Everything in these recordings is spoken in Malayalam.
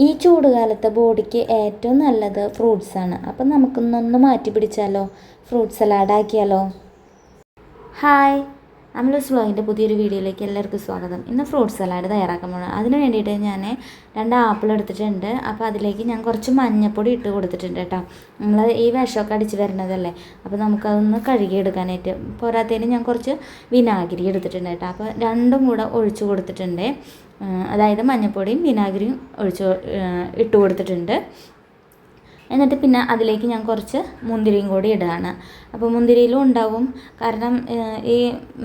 ഈ ചൂട് കാലത്ത് ബോഡിക്ക് ഏറ്റവും നല്ലത് ഫ്രൂട്ട്സാണ്. അപ്പം നമുക്കൊന്നൊന്ന് മാറ്റി പിടിച്ചാലോ? ഫ്രൂട്ട് സലാഡ് ആക്കിയാലോ? ഹായ്. അമലൂസ് വ്ളോഗിന്റെ പുതിയൊരു വീഡിയോയിലേക്ക് എല്ലാവർക്കും സ്വാഗതം. ഇന്ന് ഫ്രൂട്ട് സലാഡ് തയ്യാറാക്കാൻ പോകണം അതിന് വേണ്ടിയിട്ട് ഞാൻ രണ്ട് ആപ്പിൾ എടുത്തിട്ടുണ്ട്. അപ്പോൾ അതിലേക്ക് ഞാൻ കുറച്ച് മഞ്ഞപ്പൊടി ഇട്ട് കൊടുത്തിട്ടുണ്ട് കേട്ടോ. നമ്മൾ ഈ വിഷമൊക്കെ അടിച്ച് വരുന്നതല്ലേ അപ്പോൾ നമുക്കതൊന്ന് കഴുകിയെടുക്കാനായിട്ട് പോരാത്തതിന് ഞാൻ കുറച്ച് വിനാഗിരി എടുത്തിട്ടുണ്ട് കേട്ടോ. അപ്പോൾ രണ്ടും കൂടെ ഒഴിച്ച് കൊടുത്തിട്ടുണ്ട്. അതായത് മഞ്ഞപ്പൊടിയും വിനാഗിരിയും ഒഴിച്ച് ഇട്ട് കൊടുത്തിട്ടുണ്ട്. എന്നിട്ട് പിന്നെ അതിലേക്ക് ഞാൻ കുറച്ച് മുന്തിരിയും കൂടി ഇടുകയാണ്. അപ്പോൾ മുന്തിരിയിലും ഉണ്ടാവും. കാരണം ഈ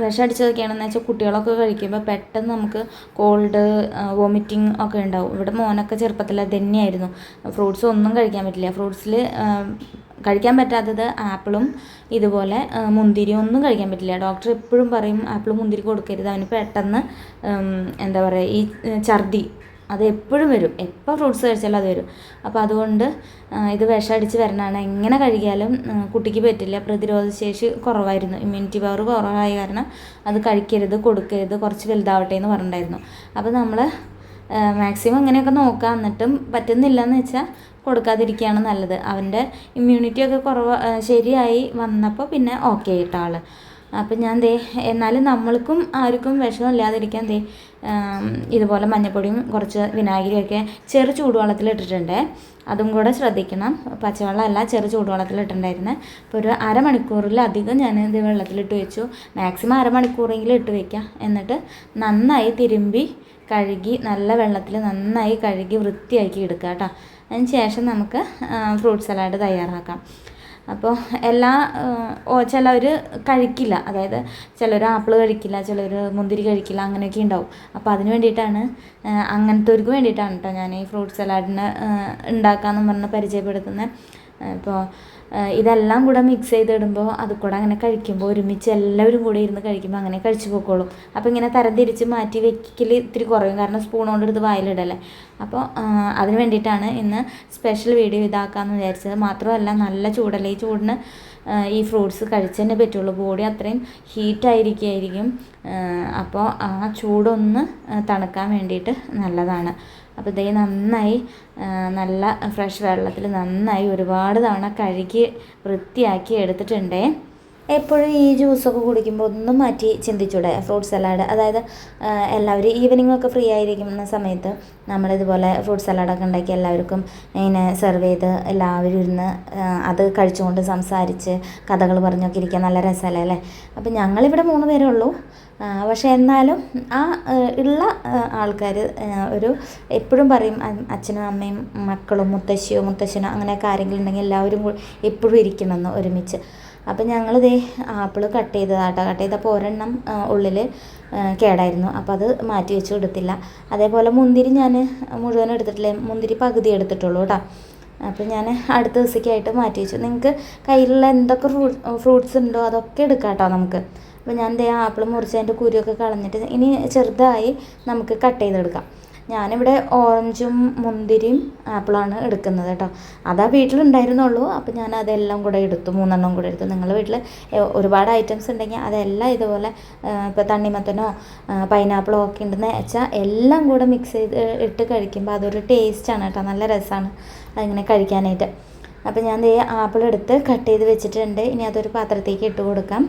വിഷം അടിച്ചതൊക്കെയാണെന്ന് വെച്ചാൽ കുട്ടികളൊക്കെ കഴിക്കുമ്പോൾ പെട്ടെന്ന് നമുക്ക് കോൾഡ് വോമിറ്റിംഗ് ഒക്കെ ഉണ്ടാവും. ഇവിടെ മോനൊക്കെ ചെറുപ്പത്തിൽ തന്നെയായിരുന്നു. ഫ്രൂട്ട്സ് ഒന്നും കഴിക്കാൻ പറ്റില്ല. ഫ്രൂട്ട്സിൽ കഴിക്കാൻ പറ്റാത്തത് ആപ്പിളും ഇതുപോലെ മുന്തിരി ഒന്നും കഴിക്കാൻ പറ്റില്ല. ഡോക്ടർ എപ്പോഴും പറയും ആപ്പിൾ മുന്തിരി കൊടുക്കരുത്. അവന് പെട്ടെന്ന് എന്താ പറയുക ഈ ഛർദി അത് എപ്പോഴും വരും. എപ്പോൾ ഫ്രൂട്ട്സ് കഴിച്ചാലും അത് വരും. അപ്പോൾ അതുകൊണ്ട് ഇത് വിഷം അടിച്ച് വരണതാണ്. എങ്ങനെ കഴുകിയാലും കുട്ടിക്ക് പറ്റില്ല. പ്രതിരോധശേഷി കുറവായിരുന്നു. ഇമ്മ്യൂണിറ്റി പവർ കുറവായ കാരണം അത് കഴിക്കരുത് കൊടുക്കരുത് കുറച്ച് വലുതാവട്ടെ എന്ന് പറഞ്ഞിട്ടുണ്ടായിരുന്നു. അപ്പോൾ നമ്മൾ മാക്സിമം അങ്ങനെയൊക്കെ നോക്കുക എന്നിട്ടും പറ്റുന്നില്ല എന്ന് വെച്ചാൽ കൊടുക്കാതിരിക്കുകയാണ് നല്ലത്. അവന്റെ ഇമ്മ്യൂണിറ്റി ഒക്കെ കുറവ് ശരിയായി വന്നപ്പോൾ പിന്നെ ഓക്കെ ആയിട്ട് ആൾ അപ്പം ഞാൻ ദേ എന്നാലും നമ്മൾക്കും ആർക്കും വിഷമില്ലാതിരിക്കാൻ ദേ ഇതുപോലെ മഞ്ഞപ്പൊടിയും കുറച്ച് വിനാഗിരിയൊക്കെ ചെറു ചൂടുവെള്ളത്തിൽ ഇട്ടിട്ടുണ്ട്. അതും കൂടെ ശ്രദ്ധിക്കണം. പച്ചവെള്ളമല്ല ചെറു ചൂടുവെള്ളത്തിൽ ഇട്ടിട്ടുണ്ടായിരുന്നത് അപ്പോൾ ഒരു അരമണിക്കൂറിലധികം ഞാൻ ഇത് വെള്ളത്തിലിട്ട് വെച്ചു. മാക്സിമം അരമണിക്കൂറെങ്കിലും ഇട്ട് വെക്കാം. എന്നിട്ട് നന്നായി തിരുമ്പി കഴുകി നല്ല വെള്ളത്തിൽ നന്നായി കഴുകി വൃത്തിയാക്കി എടുക്കുക കേട്ടോ. അതിന് ശേഷം നമുക്ക് ഫ്രൂട്ട് സലാഡ് തയ്യാറാക്കാം. അപ്പോൾ എല്ലാ ചിലവർ കഴിക്കില്ല. അതായത് ചിലർ ആപ്പിൾ കഴിക്കില്ല ചിലർ മുന്തിരി കഴിക്കില്ല അങ്ങനെയൊക്കെ ഉണ്ടാവും. അപ്പോൾ അതിന് വേണ്ടിയിട്ടാണ് അങ്ങനത്തെ അങ്ങനത്തെവർക്ക് വേണ്ടിയിട്ടാണ് കേട്ടോ ഞാൻ ഈ ഫ്രൂട്ട് സലാഡിന് ഉണ്ടാക്കാമെന്ന് പറഞ്ഞ് പരിചയപ്പെടുത്തുന്നത്. ഇപ്പോൾ ഇതെല്ലാം കൂടെ മിക്സ് ചെയ്തിടുമ്പോൾ അത് കൂടെ അങ്ങനെ കഴിക്കുമ്പോൾ ഒരുമിച്ച് എല്ലാവരും കൂടെ ഇരുന്ന് കഴിക്കുമ്പോൾ അങ്ങനെ കഴിച്ചു പോയിക്കോളും അപ്പോൾ ഇങ്ങനെ തരം തിരിച്ച് മാറ്റി വെക്കൽ ഇത്തിരി കുറയും. കാരണം സ്പൂൺ കൊണ്ട് എടുത്ത് വായിലിടല്ലേ. അപ്പോൾ അതിന് വേണ്ടിയിട്ടാണ് ഇന്ന് സ്പെഷ്യൽ വീഡിയോ ഇതാക്കാമെന്ന് വിചാരിച്ചത്. മാത്രമല്ല നല്ല ചൂടല്ലേ? ഈ ചൂടിന് ഈ ഫ്രൂട്ട്സ് കഴിച്ചു തന്നെ പറ്റുള്ളൂ. ബോഡി അത്രയും ഹീറ്റായിരിക്കുമായിരിക്കും അപ്പോൾ ആ ചൂടൊന്ന് തണുക്കാൻ വേണ്ടിയിട്ട് നല്ലതാണ്. അപ്പോൾ ഇതേ നന്നായി നല്ല ഫ്രഷ് വെള്ളത്തിൽ നന്നായി ഒരുപാട് തവണ കഴുകി വൃത്തിയാക്കി എടുത്തിട്ടുണ്ടേ. എപ്പോഴും ഈ ജ്യൂസൊക്കെ കുടിക്കുമ്പോൾ ഒന്നും മാറ്റി ചിന്തിച്ചൂടെ ഫ്രൂട്ട് സലാഡ് അതായത് എല്ലാവരും ഈവനിംഗ് ഒക്കെ ഫ്രീ ആയിരിക്കുന്ന സമയത്ത് നമ്മളിതുപോലെ ഫ്രൂട്ട് സലാഡൊക്കെ ഉണ്ടാക്കി എല്ലാവർക്കും ഇങ്ങനെ സെർവ് ചെയ്ത് എല്ലാവരും ഇരുന്ന് അത് കഴിച്ചുകൊണ്ട് സംസാരിച്ച് കഥകൾ പറഞ്ഞൊക്കെ ഇരിക്കാൻ നല്ല രസമല്ലേ അല്ലേ? അപ്പം ഞങ്ങളിവിടെ മൂന്ന് പേരേ ഉള്ളൂ. പക്ഷേ എന്നാലും ആ, ഉള്ള ആൾക്കാർ ഒരു എപ്പോഴും പറയും അച്ഛനും അമ്മയും മക്കളും മുത്തശ്ശിയോ മുത്തശ്ശനോ അങ്ങനെയൊക്കെ ആരെങ്കിലും ഉണ്ടെങ്കിൽ എല്ലാവരും എപ്പോഴും ഇരിക്കണമെന്ന് ഒരുമിച്ച്. അപ്പം ഞങ്ങൾ ദേ ആപ്പിൾ കട്ട് ചെയ്തതാട്ടോ. കട്ട് ചെയ്തപ്പോൾ ഒരെണ്ണം ഉള്ളിൽ കേടായിരുന്നു. അപ്പോൾ അത് മാറ്റി വെച്ച് എടുത്തില്ല. അതേപോലെ മുന്തിരി ഞാൻ മുഴുവൻ എടുത്തിട്ടില്ല? മുന്തിരി പകുതി എടുത്തിട്ടുള്ളൂ കേട്ടോ അപ്പോൾ ഞാൻ അടുത്ത ദിവസത്തേക്കായിട്ട് മാറ്റി വെച്ചു. നിങ്ങൾക്ക് കയ്യിലുള്ള എന്തൊക്കെ ഫ്രൂട്ട് ഫ്രൂട്ട്സ് ഉണ്ടോ അതൊക്കെ എടുക്കാം കേട്ടോ നമുക്ക്. അപ്പോൾ ഞാൻ ദേ ആപ്പിൾ മുറിച്ച് അതിന്റെ കുരുവൊക്കെ കളഞ്ഞിട്ട് ഇനി ചെറുതായി നമുക്ക് കട്ട് ചെയ്തെടുക്കാം. ഞാനിവിടെ ഓറഞ്ചും മുന്തിരിയും ആപ്പിളാണ് എടുക്കുന്നത് കേട്ടോ. അതാ വീട്ടിലുണ്ടായിരുന്നുള്ളൂ. അപ്പോൾ ഞാൻ അതെല്ലാം കൂടെ എടുത്തു. മൂന്നെണ്ണം കൂടെ എടുത്തു. നിങ്ങളുടെ വീട്ടിൽ ഒരുപാട് ഐറ്റംസ് ഉണ്ടെങ്കിൽ അതെല്ലാം ഇതുപോലെ ഇപ്പോൾ തണ്ണിമത്തനോ പൈനാപ്പിളോ ഒക്കെ ഉണ്ടെന്ന് വെച്ചാൽ എല്ലാം കൂടെ മിക്സ് ചെയ്ത് ഇട്ട് കഴിക്കുമ്പോൾ അതൊരു ടേസ്റ്റാണ് കേട്ടോ. നല്ല രസമാണ് അതിങ്ങനെ കഴിക്കാനായിട്ട്. അപ്പോൾ ഞാൻ ദേ ആപ്പിൾ എടുത്ത് കട്ട് ചെയ്ത് വെച്ചിട്ടുണ്ട്. ഇനി അതൊരു പാത്രത്തേക്ക് ഇട്ട് കൊടുക്കാം.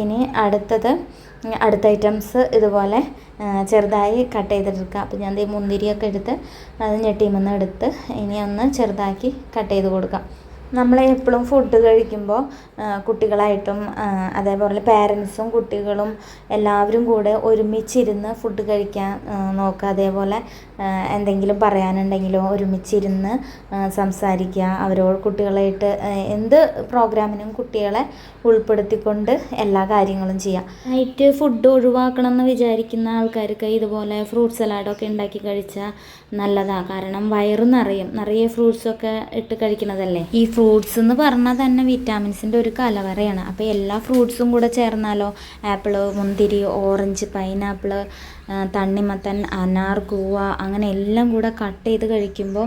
ഇനി അടുത്തത് അടുത്ത ഐറ്റംസ് ഇതുപോലെ ചെറുതായി കട്ട് ചെയ്തെടുക്കുക അപ്പോൾ ഞാൻ മുന്തിരിയൊക്കെ എടുത്ത് അത് ഞെട്ടിമെന്ന് എടുത്ത് ഇനി ഒന്ന് ചെറുതാക്കി കട്ട് ചെയ്ത് കൊടുക്കാം. നമ്മൾ എപ്പോഴും ഫുഡ് കഴിക്കുമ്പോൾ കുട്ടികളായിട്ടും അതേപോലെ പേരൻസും കുട്ടികളും എല്ലാവരും കൂടെ ഒരുമിച്ചിരുന്ന് ഫുഡ് കഴിക്കാൻ നോക്കുക. അതേപോലെ എന്തെങ്കിലും പറയാനുണ്ടെങ്കിലോ ഒരുമിച്ചിരുന്ന് സംസാരിക്കുക. അവരോട് കുട്ടികളായിട്ട് എന്ത് പ്രോഗ്രാമിനും കുട്ടികളെ ഉൾപ്പെടുത്തിക്കൊണ്ട് എല്ലാ കാര്യങ്ങളും ചെയ്യാം നൈറ്റ് ഫുഡ് ഒഴിവാക്കണം എന്ന് വിചാരിക്കുന്ന ആൾക്കാർക്ക് ഇതുപോലെ ഫ്രൂട്ട് സലാഡൊക്കെ ഉണ്ടാക്കി കഴിച്ചാൽ നല്ലതാണ് കാരണം വയറ് നിറയും. നിറയെ ഫ്രൂട്ട്സൊക്കെ ഇട്ട് കഴിക്കുന്നതല്ലേ ഈ ഫ്രൂട്ട്സ് എന്ന് പറഞ്ഞാൽ തന്നെ വിറ്റാമിൻസിന്റെ ഒരു കലവറയാണ്. അപ്പോൾ എല്ലാ ഫ്രൂട്ട്സും കൂടെ ചേർന്നാലോ? ആപ്പിൾ മുന്തിരി ഓറഞ്ച് പൈനാപ്പിൾ തണ്ണിമത്തൻ അനാർ കൂവ അങ്ങനെ എല്ലാം കൂടെ കട്ട് ചെയ്ത് കഴിക്കുമ്പോൾ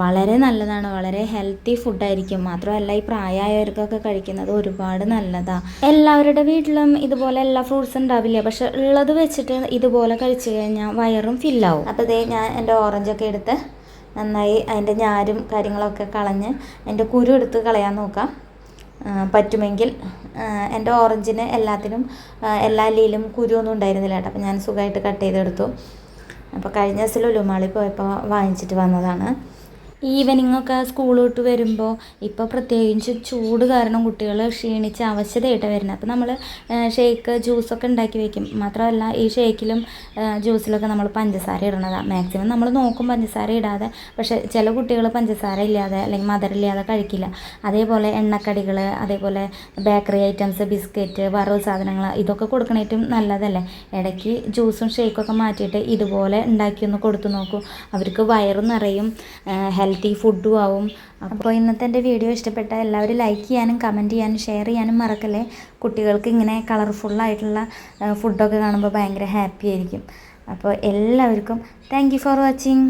വളരെ നല്ലതാണ്. വളരെ ഹെൽത്തി ഫുഡായിരിക്കും. മാത്രമല്ല ഈ പ്രായമായവർക്കൊക്കെ കഴിക്കുന്നത് ഒരുപാട് നല്ലതാണ് എല്ലാവരുടെ വീട്ടിലും ഇതുപോലെ എല്ലാ ഫ്രൂട്ട്സും ഉണ്ടാവില്ല? പക്ഷെ ഉള്ളത് വെച്ചിട്ട് ഇതുപോലെ കഴിച്ചു കഴിഞ്ഞാൽ വയറും ഫില്ലാവും അപ്പോൾ ഇതേ ഞാൻ എന്റെ ഓറഞ്ചൊക്കെ എടുത്ത് നന്നായി അതിന്റെ ഞാരും കാര്യങ്ങളൊക്കെ കളഞ്ഞ് അതിന്റെ കുരു എടുത്ത് കളയാൻ നോക്കാം. പറ്റുമെങ്കിൽ എന്റെ ഓറഞ്ചിന് എല്ലാത്തിനും എല്ലാ ഇലയിലും കുരുവൊന്നും ഉണ്ടായിരുന്നില്ല കേട്ടോ. അപ്പോൾ ഞാൻ സുഖമായിട്ട് കട്ട് ചെയ്തെടുത്തു. അപ്പോൾ കഴിഞ്ഞ ദിവസം ലുലുമാളിൽ പോയപ്പോൾ വാങ്ങിച്ചിട്ട് വന്നതാണ്. ഈവനിങ് ഒക്കെ സ്കൂൾ വിട്ട് വരുമ്പോൾ ഇപ്പോൾ പ്രത്യേകിച്ച് ചൂട് കാരണം കുട്ടികൾ ക്ഷീണിച്ച് അവശതയായിട്ടാണ് വരുന്നത് അപ്പോൾ നമ്മൾ ഷേക്ക് ജ്യൂസൊക്കെ ഉണ്ടാക്കി വെക്കും. മാത്രമല്ല ഈ ഷേക്കിലും ജ്യൂസിലൊക്കെ നമ്മൾ പഞ്ചസാര ഇടണതാണ് മാക്സിമം നമ്മൾ നോക്കും പഞ്ചസാര ഇടാതെ പക്ഷേ ചില കുട്ടികൾ പഞ്ചസാര ഇല്ലാതെ അല്ലെങ്കിൽ മധുരം ഇല്ലാതെ കഴിക്കില്ല. അതേപോലെ എണ്ണക്കടികൾ അതേപോലെ ബേക്കറി ഐറ്റംസ് ബിസ്ക്കറ്റ് വറവ് സാധനങ്ങൾ ഇതൊക്കെ കൊടുക്കണേറ്റും നല്ലതല്ലേ? ഇടയ്ക്ക് ജ്യൂസും ഷേക്കൊക്കെ മാറ്റിയിട്ട് ഇതുപോലെ ഉണ്ടാക്കിയൊന്ന് കൊടുത്തു നോക്കൂ. അവർക്ക് വയറ് നിറയും ഹെൽത്തി ഫുഡും ആവും. അപ്പോൾ ഇന്നത്തെ എന്റെ വീഡിയോ ഇഷ്ടപ്പെട്ട എല്ലാവരും ലൈക്ക് ചെയ്യാനും കമന്റ് ചെയ്യാനും ഷെയർ ചെയ്യാനും മറക്കല്ലേ? കുട്ടികൾക്ക് ഇങ്ങനെ കളർഫുള്ളായിട്ടുള്ള ഫുഡൊക്കെ കാണുമ്പോൾ ഭയങ്കര ഹാപ്പി ആയിരിക്കും. അപ്പോൾ എല്ലാവർക്കും താങ്ക് ഫോർ വാച്ചിങ്